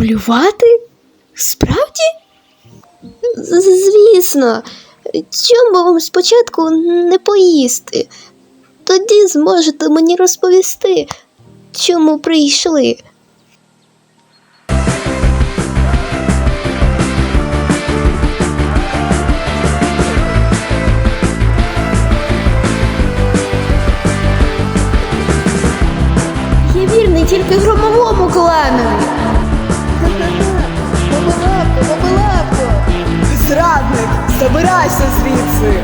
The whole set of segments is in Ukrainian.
Полювати? Справді? Звісно, чому вам спочатку не поїсти? Тоді зможете мені розповісти, чому прийшли. Я вірний тільки громовому кланові. Забирайся звідси.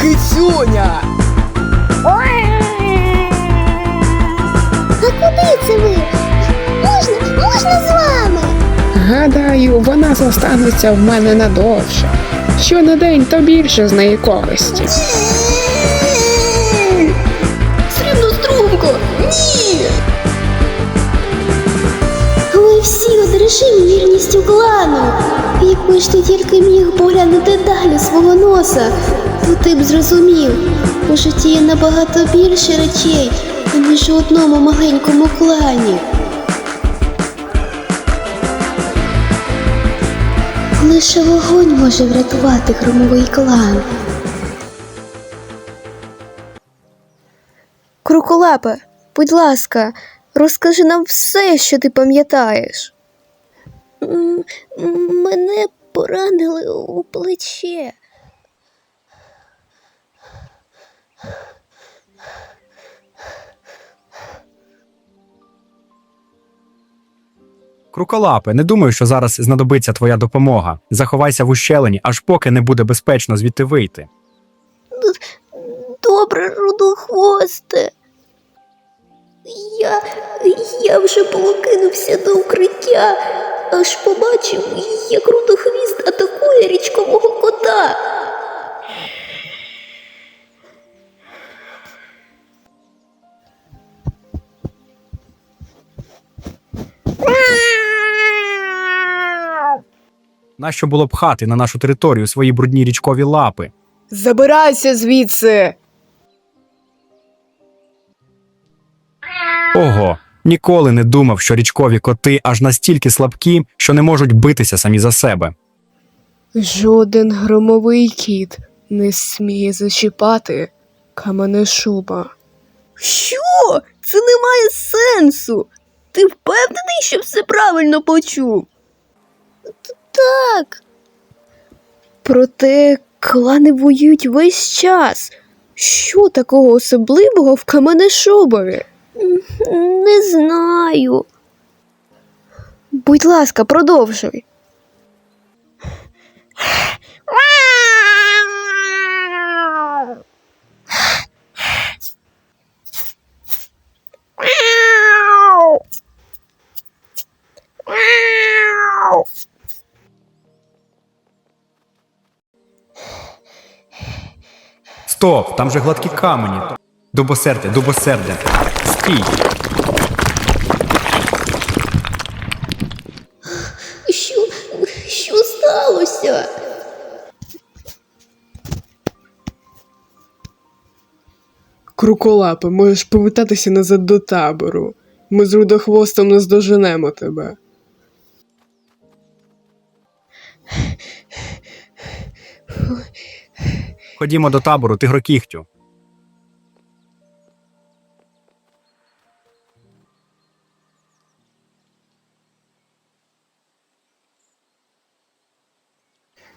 Кицюня! А куди це ви? Можна, можна з вами? Гадаю, вона зостанеться в мене надовше. Що на день, то більше з неї користі. Срібну струнку! Ні! Всі одержимі вірністю клану. Якби ж ти тільки міг поглянути далі свого носа, то ти б зрозумів, у житті є набагато більше речей, ніж у одному маленькому клані. Лише вогонь може врятувати громовий клан. Круколапе, будь ласка, розкажи нам все, що ти пам'ятаєш. Мене поранили у плече. Круколапе, не думаю, що зараз знадобиться твоя допомога. Заховайся в ущелині, аж поки не буде безпечно звідти вийти. Добре, рудохвосте. Я, я вже покинувся до укриття, аж побачив, як рудохвіст атакує річкового кота. Нащо було пхати на нашу територію свої брудні річкові лапи? Забирайся звідси. Ого, ніколи не думав, що річкові коти аж настільки слабкі, що не можуть битися самі за себе. Жоден громовий кіт не сміє зачіпати каменешуба. Що? Це не має сенсу. Ти впевнений, що все правильно почув? Так. Проте клани воюють весь час. Що такого особливого в Каменешубові? Не знаю. Будь ласка, продовжуй. Стоп, там же гладкі камені. Дубосердя, дубосердя. Стій. Що, що сталося? Круколапе, можеш повертатися назад до табору. Ми з рудохвостом наздоженемо тебе. Ходімо до табору тигрокігтю.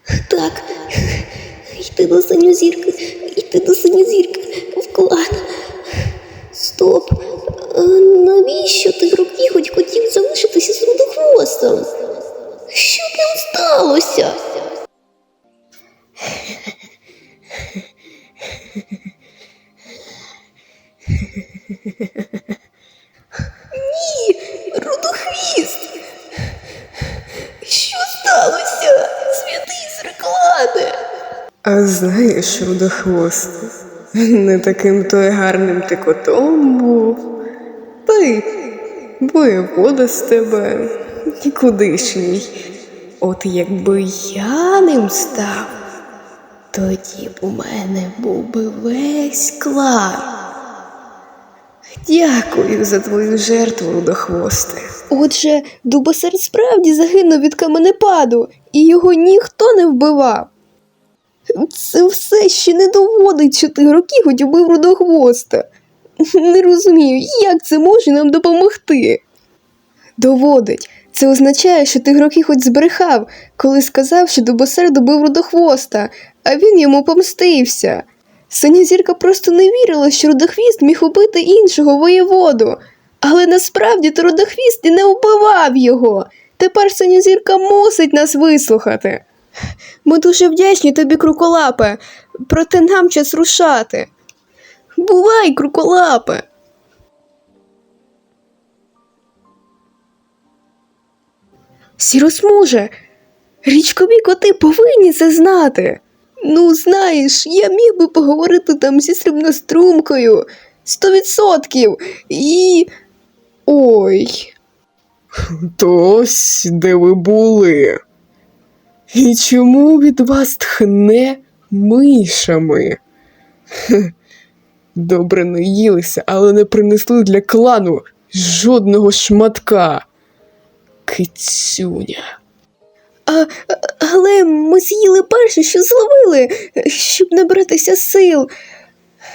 Так, йти до синьозірки, йти до синьозірки в клан. Стоп. А навіщо ти роки хоч хотів залишитися з рудохвостом? Що ним сталося? Знаєш, рудохвост, не таким то й гарним ти котом був. Пий, воєвода з тебе нікудишній. От якби я ним став, тоді б у мене був би весь клан. Дякую за твою жертву, рудохвосте. Отже, Дубосер справді загинув від каменепаду, і його ніхто не вбивав. Це все ще не доводить, що тигрокіготь убив рудохвоста. Не розумію, як це може нам допомогти. Доводить. Це означає, що тигрокіготь збрехав, коли сказав, що Дубосер добив рудохвоста, а він йому помстився. Синя просто не вірила, що рудохвіст міг убити іншого воєводу. Але насправді то рудохвіст і не вбивав його. Тепер синя мусить нас вислухати. Ми дуже вдячні тобі, круколапе, проте нам час рушати. Бувай, круколапе. Сіросмуже, річкові коти повинні це знати. Ну, знаєш, я міг би поговорити там зі срібнострумкою. Сто відсотків. І. Ой. То ось де ви були. І чому від вас тхне мишами? Хе, Добре наїлися, але не принесли для клану жодного шматка. Кицюня. А, але ми з'їли перше, що зловили, щоб набратися сил.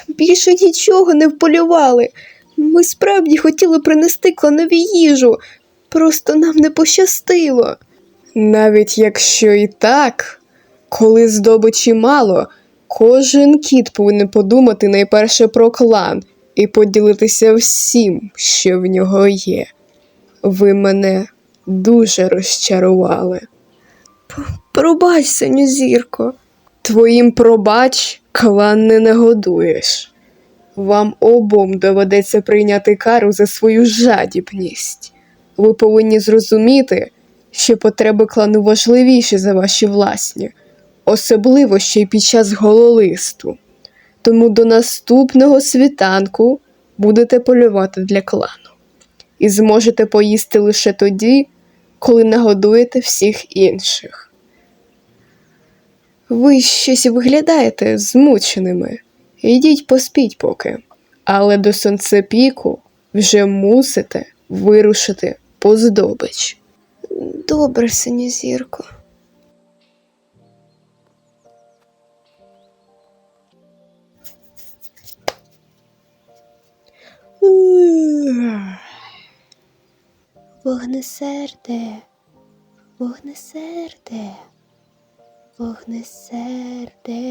Більше нічого не вполювали. Ми справді хотіли принести кланові їжу, просто нам не пощастило. Навіть якщо і так, коли здобичі мало, кожен кіт повинен подумати найперше про клан і поділитися всім, що в нього є. Ви мене дуже розчарували. Пробач, синю зірко. Твоїм пробач клан не нагодуєш. Вам обом доведеться прийняти кару за свою жадібність. Ви повинні зрозуміти, що потреби клану важливіші за ваші власні, особливо ще й під час гололисту. Тому до наступного світанку будете полювати для клану. І зможете поїсти лише тоді, коли нагодуєте всіх інших. Ви щось виглядаєте змученими. Йдіть поспіть поки. Але до сонцепіку вже мусите вирушити по здобич. Добре, синю зірко. Вогнесерде, вогнесерде, вогнесерде.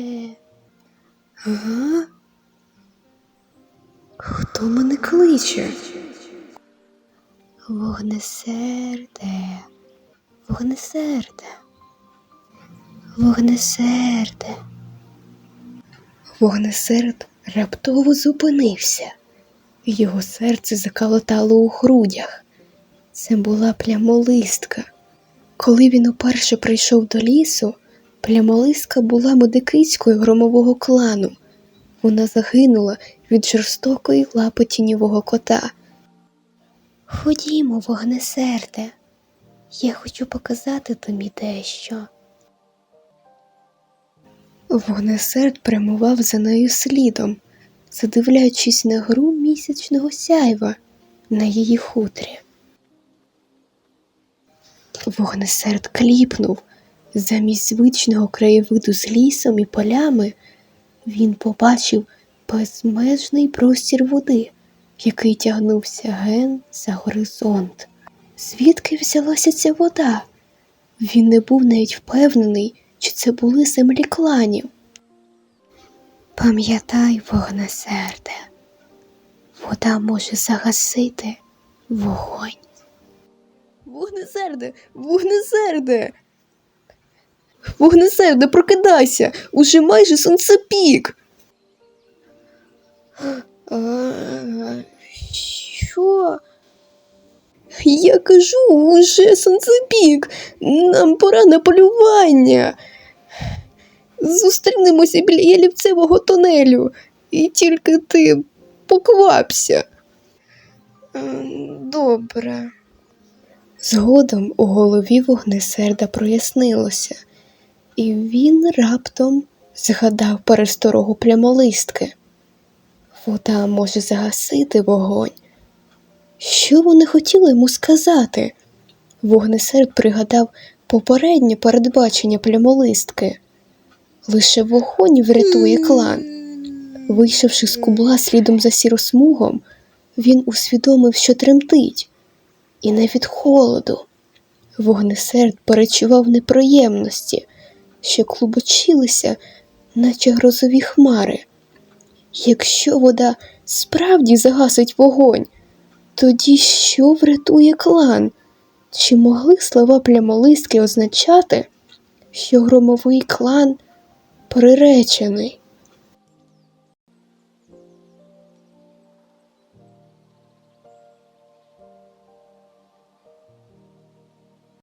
Ага? Хто мене кличе? Вогнесерде, вогнесерде, вогнесерде. Вогнесерд раптово зупинився. Його серце закалотало у грудях. Це була плямолистка. Коли він уперше прийшов до лісу, плямолистка була медикицькою громового клану. Вона загинула від жорстокої лапи тіньового кота. Ходімо, вогнесерде. Я хочу показати тобі дещо. Вогнесерд прямував за нею слідом, задивляючись на гру місячного сяйва на її хутрі. Вогнесерд кліпнув. Замість звичного краєвиду з лісом і полями він побачив безмежний простір води, який тягнувся ген за горизонт. Звідки взялася ця вода? Він не був навіть впевнений, чи це були землі кланів. Пам'ятай, вогнесерде, вода може загасити вогонь. Вогнесерде, вогнесерде. Вогнесерде, прокидайся, уже майже сонцепік. Що? Я кажу, уже сонцепік. Нам пора на полювання. Зустрінемося біля ялівцевого тунелю. І тільки ти поквапся. Добре. Згодом у голові вогнесерда прояснилося, і він раптом згадав пересторогу плямолистки. Вода може загасити вогонь. Що вони хотіли йому сказати? Вогнесерд пригадав попереднє передбачення плямолистки. Лише вогонь врятує клан. Вийшовши з кубла слідом за сіросмугом, він усвідомив, що тремтить, і не від холоду. Вогнесерд перечував неприємності, що клубочилися, наче грозові хмари. Якщо вода справді загасить вогонь, тоді що врятує клан? Чи могли слова плямолистки означати, що громовий клан приречений?